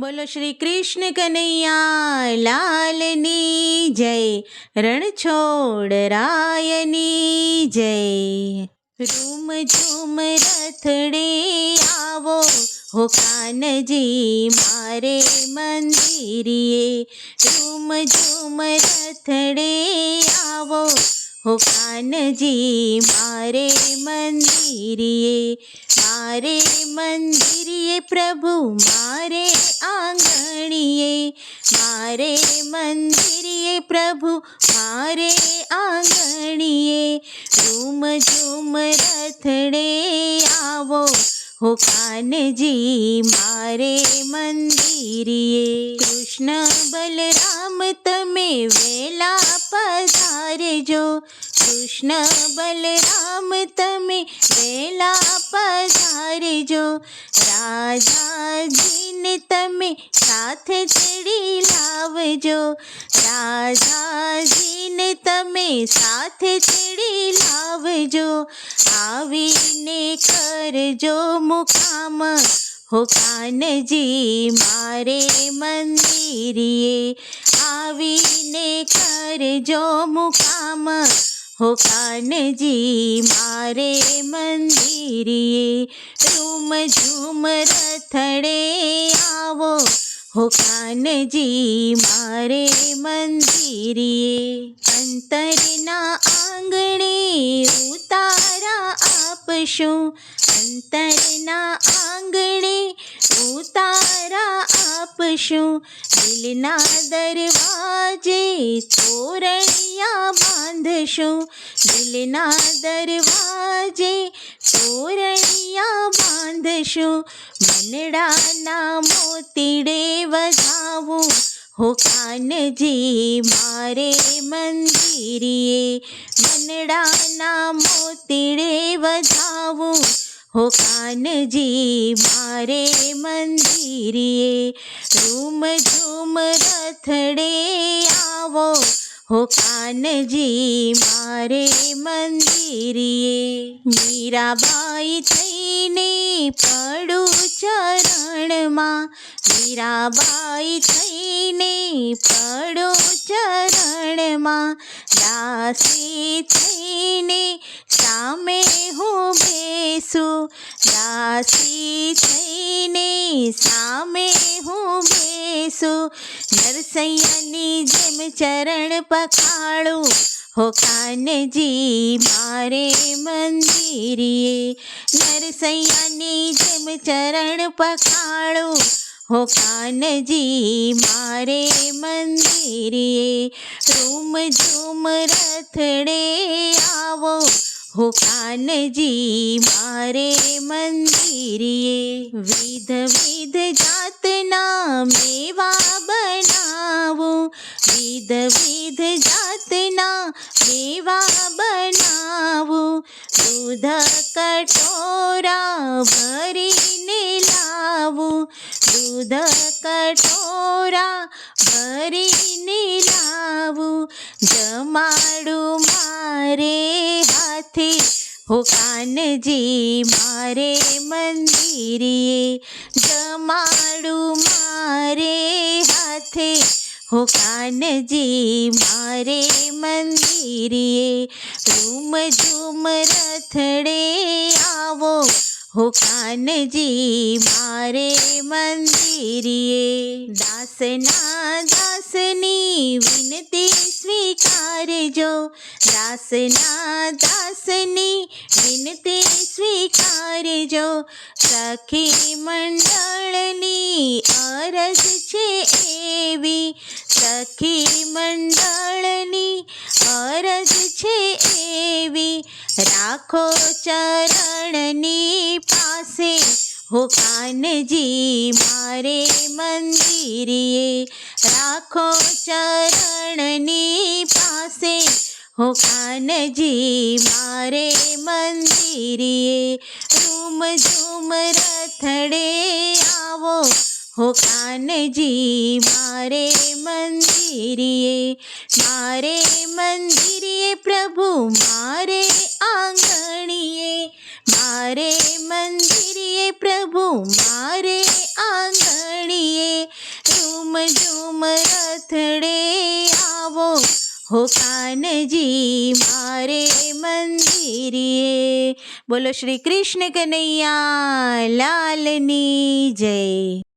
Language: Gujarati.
બોલો શ્રી કૃષ્ણ કનૈયા લાલની જય, રણછોડ રાયની જય. રૂમ ઝૂમ રથડે આવો, હો કાનજી મારે મંદિરીએ. રૂમ ઝૂમ રથડે આવો, હો કાનજી મારે મંદિરીએ. મારે મંદિરીએ પ્રભુ મારે હો કાનજી મારે મંદિરીએ કૃષ્ણ બલરામ તમે વેલા પધારજો. કૃષ્ણ બલરામ તમે વેલા પધારજો. રાજાજીને તમે સાથે ચડી લાવજો. રાજાજીને તમે સાથે ચડી લાવજો. આવીને કરજો મુકામ. હો કાનજી, મારે મંદિરીએ આવીને કરજો મુકામ. હો કાનજી, મારે મંદિરીએ રૂમ ઝૂમ રથડે હો કાનજી મારે મંદિરીએ અંતરના આંગણે ઉતારા આપશું. અંતરના આંગણે ઉતારા આપશું. દિલના દરવાજે તોરણિયા બાંધશો. દિલના દરવાજે તોરણિયા બાંધશું. મનડાના મોતીડે વધાવું. હો કાનજી, મારે મંદિરીએ મનડાના મોતીડે વધાવું. હો કાનજી, મારે મંદિરીએ રૂમ ઝૂમ રથડે હો કાનજી, મારે મંદિરીએ મીરાબાઈ થઈને પડું ચરણમાં. મીરાબાઈ થઈને પડો ચરણમાં. દાસી થઈને સામે હું બેસું. દાસી થઈને સામે હું બેસું નરસૈયાની જેમ ચરણ પખાડું હો કાનજી, મારે મંદિરીએ. નરસૈયાની જેમ ચરણ પખાડું હો કાનજી, મારે મંદિરીએ. રૂમ ઝૂમ રથડે આવો, હો કાનજી, મારે મંદિરીએ. વિધ વિધ જાતના મેવા બનાવું. વિધ વિધ જાતના મેવા બનાવો. દૂધ કટોરા ભરીને લાવો. દૂધ કટોરા ભરીને લાવું. જમાડું મારે હાથે હો કાનજી મારે મંદિરે જમાડું મારે હાથે. હો કાનજી મારે મંદિરે રૂમ ઝૂમ રથડે આવો. હો કાનજી મારે મંદિરે દાસના દાસની વિનતી સ્વીકારજો દાસના દાસની વિનતી સ્વીકારજો સખી મંડળની અરજ છે એવી. સખી મંડળની અરજ છે એવી. રાખો ચરણની પાસે હો કાનજી, મારે મંદિરીએ રાખો ચરણની પાસે. હો કાનજી, મારે મંદિરીએ રૂમ ઝૂમ રથડે આવો. હો કાનજી, મારે મંદિરીએ મારે મંદિરીએ પ્રભુ, મારે આંગણીએ, મારે મંદિરીએ પ્રભુ મારે આંગણીએ ઝુમ ઝુમ રથડે આવો. હો કાનજી, મારે મંદિરે બોલો શ્રી કૃષ્ણ કનૈયા, લાલની જય.